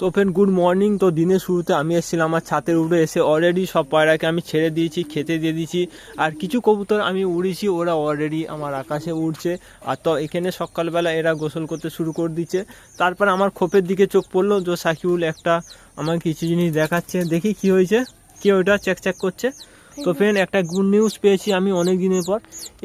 তো friend good morning তো দিনের শুরুতে আমি এসেছিলাম আমার ছাতের উপরে এসে অলরেডি সব পায়রাকে আমি ছেড়ে দিয়েছি খেতে দিয়ে দিয়েছি। আর কিছু কবুতর আমি উড়েছি ওরা অলরেডি আমার আকাশে উড়ছে। আর তো এখানে সকালবেলা এরা গোসল করতে শুরু করে দিচ্ছে। তারপর আমার খোপের দিকে চোখ পড়ল যে সাকিবুল একটা আমার কিছু জিনিস দেখাচ্ছে। দেখি কি হয়েছে কি ওটা চেক চেক করছে। তো ফ্রেন্ড একটা গুড নিউজ পেয়েছি আমি অনেক দিনের পর।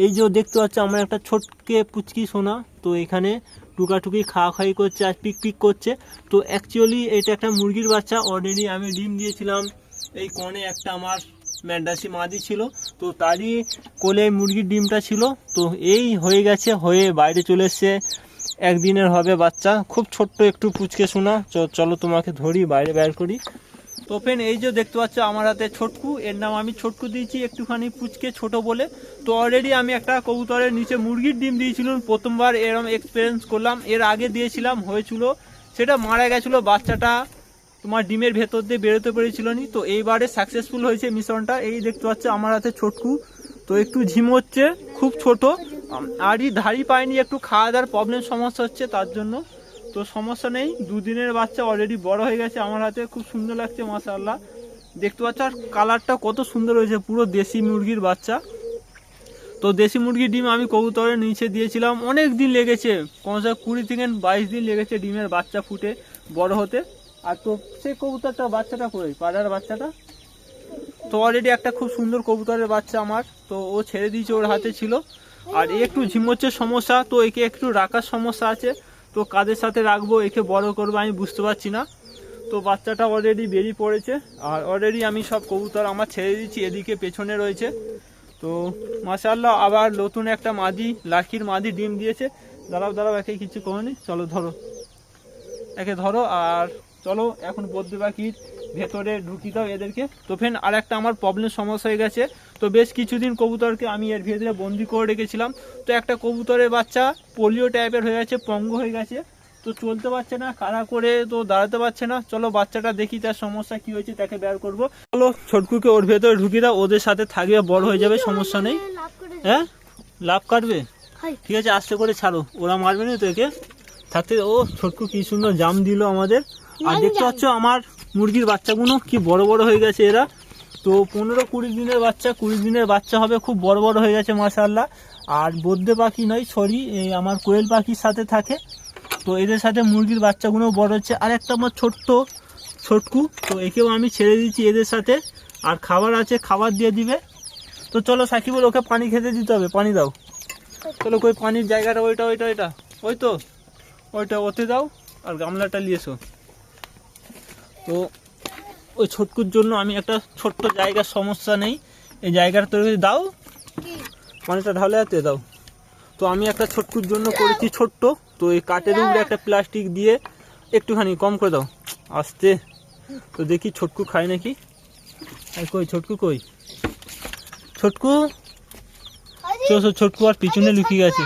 এই যে দেখতে পাচ্ছ আমার একটা ছোটকে পুচকি সোনা। তো এখানে টুকাটুকি খাওয়া খাই করছে আর পিক পিক করছে। তো অ্যাকচুয়ালি এটা একটা মুরগির বাচ্চা। অলরেডি আমি ডিম দিয়েছিলাম। এই কোণে একটা আমার ম্যান্ডাসি মাদি ছিল। তো তারই কোলে মুরগির ডিমটা ছিল। তো এই হয়ে গেছে, হয়ে বাইরে চলে এসছে। একদিনের হবে বাচ্চা। খুব ছোট্ট একটু পুচকে শোনা চলো তোমাকে ধরি, বাইরে বের করি। তো ফ্রেন্ড এই যে দেখতে পাচ্ছ আমার হাতে ছোটকু, এর নাম আমি ছোটকু দিয়েছি একটুখানি পুচকে, ছোট বলে। তো অলরেডি আমি একটা কবুতরের নিচে মুরগির ডিম দিয়েছিলাম, প্রথমবার এরম এক্সপিরিয়েন্স করলাম। এর আগে দিয়েছিলাম, হয়েছিল, সেটা মারা গেছিল, বাচ্চাটা তোমার ডিমের ভেতর দিয়ে বেরোতে পেরেছিল নি। তো এইবারে সাকসেসফুল হয়েছে মিশনটা। এই দেখতে পাচ্ছ আমার হাতে ছোটকু। তো একটু ঝিম হচ্ছে, খুব ছোট আরই ধাড়ি পায়নি একটু খাওয়া দাওয়ার প্রবলেম সমস্যা হচ্ছে তার জন্য। তো সমস্যা নেই, দুদিনের বাচ্চা অলরেডি বড় হয়ে গেছে, আমার হাতে খুব সুন্দর লাগছে, মাশাআল্লাহ। দেখতে পাচ্ছ আর কালারটা কত সুন্দর হয়েছে, পুরো দেশি মুরগির বাচ্চা। তো দেশি মুরগির ডিম আমি কবুতরের নিচে দিয়েছিলাম, অনেক দিন লেগেছে, কমসে কুড়ি থেকে বাইশ দিন লেগেছে ডিমের বাচ্চা ফুটে বড় হতে। আর তো সেই কবুতরটা বাচ্চাটা কই, পাড়ার বাচ্চাটা? তো অলরেডি একটা খুব সুন্দর কবুতরের বাচ্চা আমার, তো ও ছেড়ে দিয়েছে, ওর হাতে ছিল। আর একটু ঝিমোচ্ছে সমস্যা, তো একে একটু রাখার সমস্যা আছে। তো কাদের সাথে রাখব, একে বড় করব আমি বুঝতে পারছি না। তো বাচ্চাটা অলরেডি বেরিয়ে পড়েছে, আর অলরেডি আমি সব কবুতর আমার ছেড়ে দিচ্ছি, এদিকে পেছনে রয়েছে। তো মাশাল্লাহ আবার নতুন একটা মাদি, লাখির মাদি ডিম দিয়েছে। দাঁড়াও দাঁড়াও, একে কিছু কমনি চলো ধরো। একে ধরো, আর চলো, এখন বদ্রি পাখির ভেতরে ঢুকি দাও এদেরকে। তো ফেন আর একটা আমার প্রবলেম সমস্যা হয়ে গেছে। তো বেশ কিছুদিন কবুতরকে আমি এর ভেতরে বন্দি করে রেখেছিলাম। তো একটা কবুতরের বাচ্চা পোলিও টাইপের হয়ে গেছে পঙ্গ হয়ে গেছে। তো চলতে পারছে না কারা করে তো দাঁড়াতে পারছে না। চলো বাচ্চাটা দেখি তার সমস্যা কি হয়েছে তাকে বের করব। চলো ছোটকুকে ওর ভেতরে ঢুকিয়ে দাও ওদের সাথে থাকবে বড় হয়ে যাবে সমস্যা নেই। হ্যাঁ? লাভ কাটবে? ঠিক আছে আস্তে করে ছাড়ো। ওরা মারবে না তো একে থাকতে ও ছোটকু কি সুন্দর জাম দিল আমাদের। আর দেখতে পাচ্ছ আমার মুরগির বাচ্চাগুলো কি বড় বড় হয়ে গেছে এরা? তো পনেরো কুড়ি দিনের বাচ্চা, কুড়ি দিনের বাচ্চা হবে, খুব বড় বড় হয়ে গেছে মাশাল্লাহ আর বদ্যে পাখি নয়, সরি, এই আমার কোয়েল পাখির সাথে থাকে। তো এদের সাথে মুরগির বাচ্চাগুলো বড় হচ্ছে। আর একটা আমার ছোট্ট ছোটকু, তো একেও আমি ছেড়ে দিচ্ছি এদের সাথে। আর খাবার আছে, খাবার দিয়ে দিবে। তো চলো সাকিবুল, ওকে পানি খেতে দিতে হবে, পানি দাও। চলো কই, পানির জায়গাটা ওইটা ওইটা ওইটা। ওই তো, ওইটা ওতে দাও, আর গামলাটা নিয়ে এসো। তো ওই ছোটকুর জন্য আমি একটা ছোট্ট জায়গার সমস্যা নেই। এই জায়গাটা তৈরি দাও। পানিটা ঢালে হাতে দাও। তো আমি একটা ছোটকুর জন্য করেছি ছোট্ট। তো এই কাঠের উপরে একটা প্লাস্টিক দিয়ে একটুখানি কম করে দাও। আসতে। তো দেখি ছোটকু খায় নাকি? কই ছোটকু কই? ছোটকু? চো, ছোটকু আর পিছনে লুকিয়ে গেছে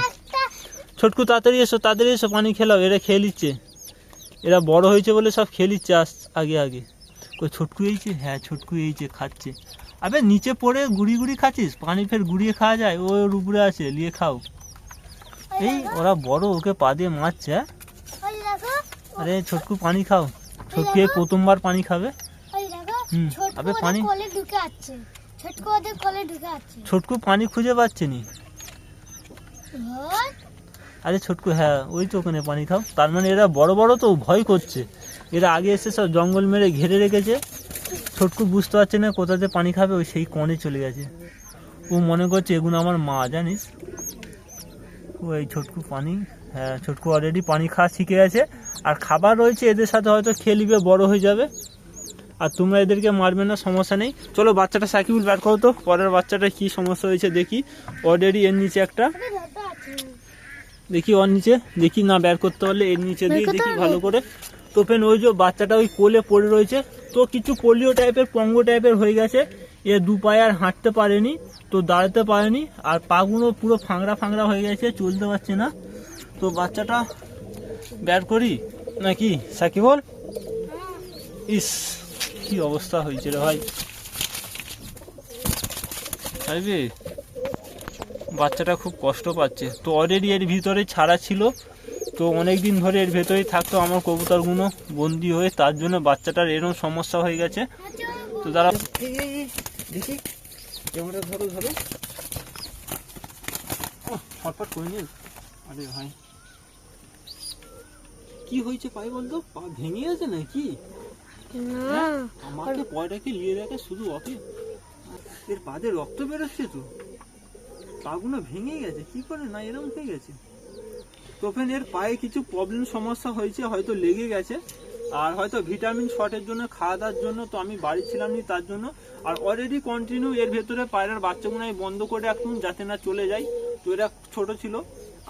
ছোটকু তাড়াতাড়ি এসো তাড়াতাড়ি এসো পানি খেলাও এটা খেয়ে নিচ্ছে। এরা বড় হয়েছে বলে সব খেয়ে নিচ্ছে আস আগে আগে। কই ছোটকু এইছে? হ্যাঁ ছোটকু এইছে খাচ্ছে। আবে নিচে পড়ে গুড়ি গুড়ি খাচ্ছিস? পানি ফের গুড়িয়ে খাওয়া যায়? ও ওর উপরে আছে নিয়ে খাও। এই ওরা বড় ওকে পা দিয়ে মারছে হ্যাঁ? আরে ছোটকু পানি খাও। ছোটকু এই প্রথমবার পানি খাবে। হুম, ছোটকু আবে পানি। ছোটকু পানি খুঁজে পাচ্ছে নি। আরে ছোটকু হ্যাঁ ওই তো ওখানে পানি খাও। তার মানে এরা বড় বড় তো ভয় করছে। এরা আগে এসে সব জঙ্গল মেরে ঘিরে রেখেছে। ছোটকু বুঝতে পারছে না কোথাতে পানি খাবে ওই সেই কণে চলে গেছে। ও মনে করছে এগুলো আমার মা, জানিস? ও এই ছোটকু পানি হ্যাঁ ছোটকু অলরেডি পানি খাওয়া শিখে গেছে। আর খাবার রয়েছে, এদের সাথে হয়তো খেয়ে নিবে বড় হয়ে যাবে। আর তোমরা এদেরকে মারবে না, সমস্যা নেই। চলো, বাচ্চাটা সাইকেল ব্যাট করো তো। পরের বাচ্চাটা কি সমস্যা হয়েছে দেখি। অলরেডি এর নিচে একটা। দেখি ওর নিচে দেখি না বের করতে পারলে এর নিচে দিয়ে দেখি ভালো করে। তো ফেন ওই যে বাচ্চাটা ওই কোলে পড়ে রয়েছে। তো কিছু পোলিও টাইপের পঙ্গ টাইপের হয়ে গেছে। এ দু পায়ে আর হাঁটতে পারেনি তো দাঁড়াতে পারেনি। আর পাগুলো পুরো ফাংড়া ফাংড়া হয়ে গেছে চলতে পারছে না। তো বাচ্চাটা বের করি? নাকি? সাকিবল? ইস কি অবস্থা হয়েছে রে ভাই। বাচ্চাটা খুব কষ্ট পাচ্ছে। তো অলরেডি এর ভিতরে ছাড়া ছিল। তো অনেক দিন ধরে এর ভেতরেই থাকতো আমার কবুতরগুলো বন্দি হয়ে। তার জন্য বাচ্চাটার এরকম সমস্যা হয়ে গেছে। তো তারা দেখি। ক্যামেরা ধরো ধরো। ফটফট করে নিন আরে ভাই। কি হয়েছে পায়ে বলতো পা ভেঙে গেছে নাকি? না। আমাকে পয়টাকে নিয়ে দেখে শুধু অতি এর পাদে রক্ত বেরোচ্ছে তো। পাগুলো ভেঙে গেছে। কি করে? না, এরকম হয়ে গেছে। তো ফেন এর পায়ে কিছু প্রবলেম সমস্যা হয়েছে, হয়তো লেগে গেছে। আর হয়তো ভিটামিন শর্টের জন্য, খাওয়া দাওয়ার জন্য তো আমি বাড়ি ছিলাম নি তার জন্য। আর অলরেডি কন্টিনিউ এর ভেতরে পায়রার বাচ্চাগুলো আমি বন্ধ করে রাখতুম যাতে না চলে যায়। তো এরা ছোট ছিল।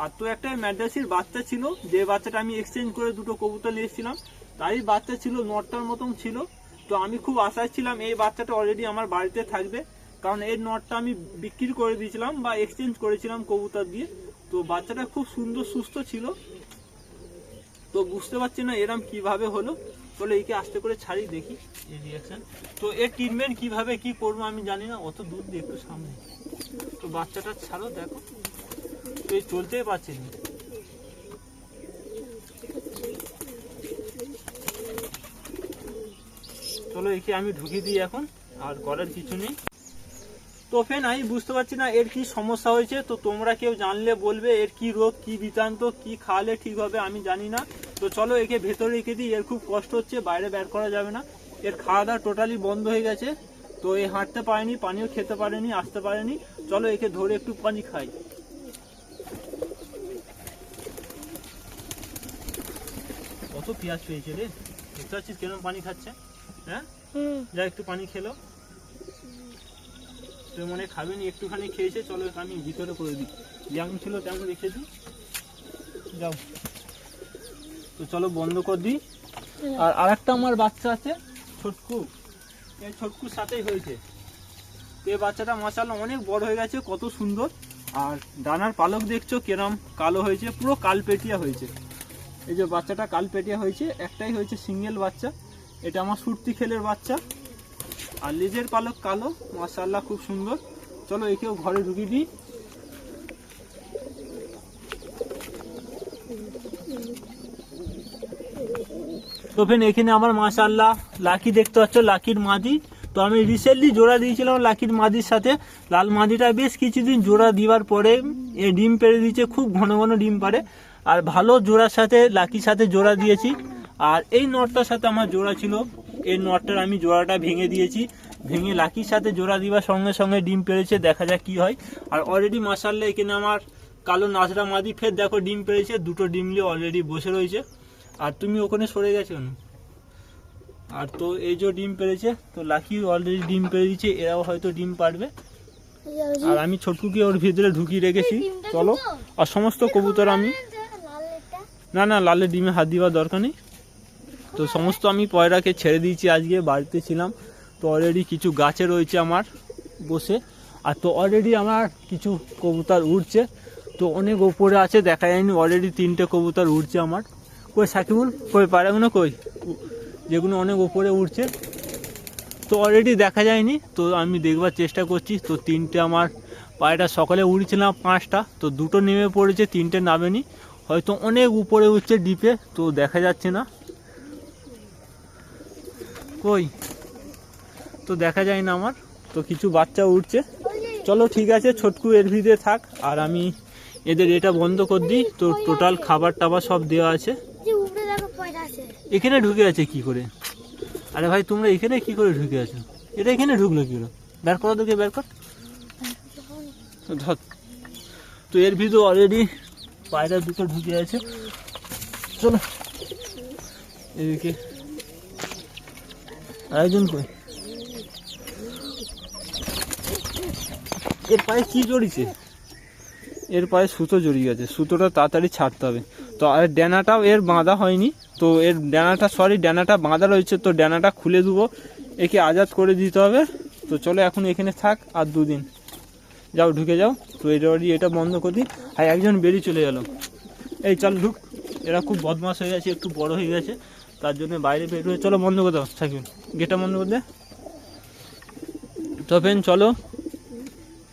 আর তো একটা ম্যাড্রাসির বাচ্চা ছিল, যে বাচ্চাটা আমি এক্সচেঞ্জ করে দুটো কবুতর নিয়ে এসেছিলাম। তারই বাচ্চা ছিল নটটার মতন ছিল। তো আমি খুব আশায় ছিলাম, এই বাচ্চাটা অলরেডি আমার বাড়িতে থাকবে। কারণ এর নটটা আমি বিক্রি করে দিয়েছিলাম বা এক্সচেঞ্জ করেছিলাম কবুতর দিয়ে। তো বাচ্চাটা খুব সুন্দর, সুস্থ ছিল। তো বুঝতে পারছি না এরম কীভাবে হলো। চলো একে আস্তে করে ছাড়ি দেখি। এই রিয়াকশন তো এর ট্রিটমেন্ট কীভাবে, কি করব আমি জানি না, অত দূর দিয়ে একটু সামনে। তো বাচ্চাটা ছাড়ো, দেখো। তো এই চলতেই পারছে না। চলো একে আমি ঢুকিয়ে দিই এখন, আর করার কিছু নেই। তো ফেন আমি বুঝতে পারছি না এর কি সমস্যা হয়েছে। তো তোমরা কেউ জানলে বলবে এর কি রোগ কি বৃত্তান্ত কি খাওয়ালে ঠিক হবে আমি জানি না। তো চলো একে ভেতরে রেখে দিই এর খুব কষ্ট হচ্ছে বাইরে বের করা যাবে না। এর খাওয়া দাওয়া টোটালি বন্ধ হয়ে গেছে। তো এ হাঁটতে পারেনি পানিও খেতে পারেনি আসতে পারেনি। চলো একে ধরে একটু পানি খাই। কত পেঁয়াজ পেয়েছে রে? দেখতে পাচ্ছিস কেরম পানি খাচ্ছে হ্যাঁ? যা একটু পানি খেলো। তুই মনে হয় খাবেনি, একটুখানি খেয়েছে, চলো আমি ভিতরে করে দিই। যেমন ছিল তেমন রেখে দিই। যাও। তো চলো বন্ধ কর দিই। আর আরেকটা আমার বাচ্চা আছে, ছোটকু। এই ছোটকুর সাথেই হয়েছে। এই বাচ্চাটা মাসাল্লাহ অনেক বড় হয়ে গেছে, কত সুন্দর। আর ডানার পালক দেখছ কেরম কালো হয়েছে, পুরো কালপেটিয়া হয়েছে। এই যে বাচ্চাটা কালপেটিয়া হয়েছে, একটাই হয়েছে সিঙ্গেল বাচ্চা। এটা আমার সুরতি খেলের বাচ্চা। আর লেজের পালক কালো, মাশাআল্লাহ খুব সুন্দর। চলো একেও ঘরে ঢুকিয়ে দিই। তো ফেন এখানে আমার মাশাআল্লাহ লাকি দেখতে পাচ্ছ, লাকির মাদি। তো আমি রিসেন্টলি জোড়া দিয়েছিলাম লাকির মাদির সাথে। লাল মাদিটা বেশ কিছুদিন জোড়া দিবার পরে এ ডিম পেড়ে দিয়েছে, খুব ঘন ঘন ডিম পারে আর ভালো জোড়ার সাথে, লাকির সাথে জোড়া দিয়েছি। আর এই নটটার সাথে আমার জোড়া ছিল এই নটটার আমি জোড়াটা ভেঙে দিয়েছি। ভেঙে লাকির সাথে জোড়া দিবার সঙ্গে সঙ্গে ডিম পেড়েছে দেখা যাক কি হয়। আর অলরেডি মাসাল্লাহ এখানে আমার কালো নাচড়া মাদি ফের দেখো ডিম পেরেছে দুটো ডিম নিয়ে অলরেডি বসে রয়েছে। আর তুমি ওখানে সরে গেছো কেন? আর তো এই যে ডিম পেড়েছে তো লাকি অলরেডি ডিম দিচ্ছে এরাও হয়তো ডিম পারবে। আর আমি ছোটকুকে ওর ভিতরে ঢুকিয়ে রেখেছি চলো। আর সমস্ত কবুতর আমি না না লালের ডিমে হাত দিবার দরকার নেই। তো সমস্ত আমি পয়রাকে ছেড়ে দিয়েছি আজকে, বাড়িতে ছিলাম। তো অলরেডি কিছু গাছে রয়েছে আমার বসে। আর তো অলরেডি আমার কিছু কবুতর উড়ছে। তো অনেক ওপরে আছে, দেখা যায়নি অলরেডি তিনটে কবুতর উড়ছে আমার। কই সাকিবুল? কই পায়রাগুলো কই? যেগুলো অনেক ওপরে উড়ছে। তো অলরেডি দেখা যায়নি, তো আমি দেখবার চেষ্টা করছি। তো তিনটে আমার পায়রা সকালে উড়ছিলাম পাঁচটা, তো দুটো নেমে পড়েছে, তিনটে নামেনি। হয়তো অনেক উপরে উঠছে ডিপে, তো দেখা যাচ্ছে না। কই? তো দেখা যায় না আমার তো কিছু বাচ্চা উঠছে। চলো ঠিক আছে ছোটকু এর ভিতরে থাক আর আমি এদের এটা বন্ধ করে দিই। তো টোটাল খাবার টাবার সব দেওয়া আছে। এখানে ঢুকে আছে কি করে? আরে ভাই তোমরা এখানে কি করে ঢুকে আছো? এটা এখানে ঢুকলো কি করে? বের করো তোকে বের কর। ধর তো এর ভিতরে অলরেডি পায়রা দুটো ঢুকে আছে। চলো এদিকে আরেকজন কই এর পায়ে কি জড়িয়েছে? এর পায়ে সুতো জড়িয়ে গেছে। সুতোটা তাড়াতাড়ি ছাড়তে হবে। তো আর ড্যানাটাও এর বাঁধা হয়নি। তো এর ড্যানাটা সরি ড্যানাটা বাঁধা রয়েছে। তো ড্যানাটা খুলে দেবো। একে আজাদ করে দিতে হবে। তো চলো এখন এখানে থাক আর দুদিন। যাও, ঢুকে যাও। তো এটা এটা বন্ধ করে। দিই আর একজন বেরিয়ে চলে গেল। এই চল, ঢুক। এরা খুব বদমাস হয়ে গেছে, একটু বড় হয়ে গেছে। তার জন্য বাইরে বের হয়ে, চলো বন্ধ করে দাও থাকবেন গেটটা বন্ধ করে দে। তো ফ্রেন্ড, চলো।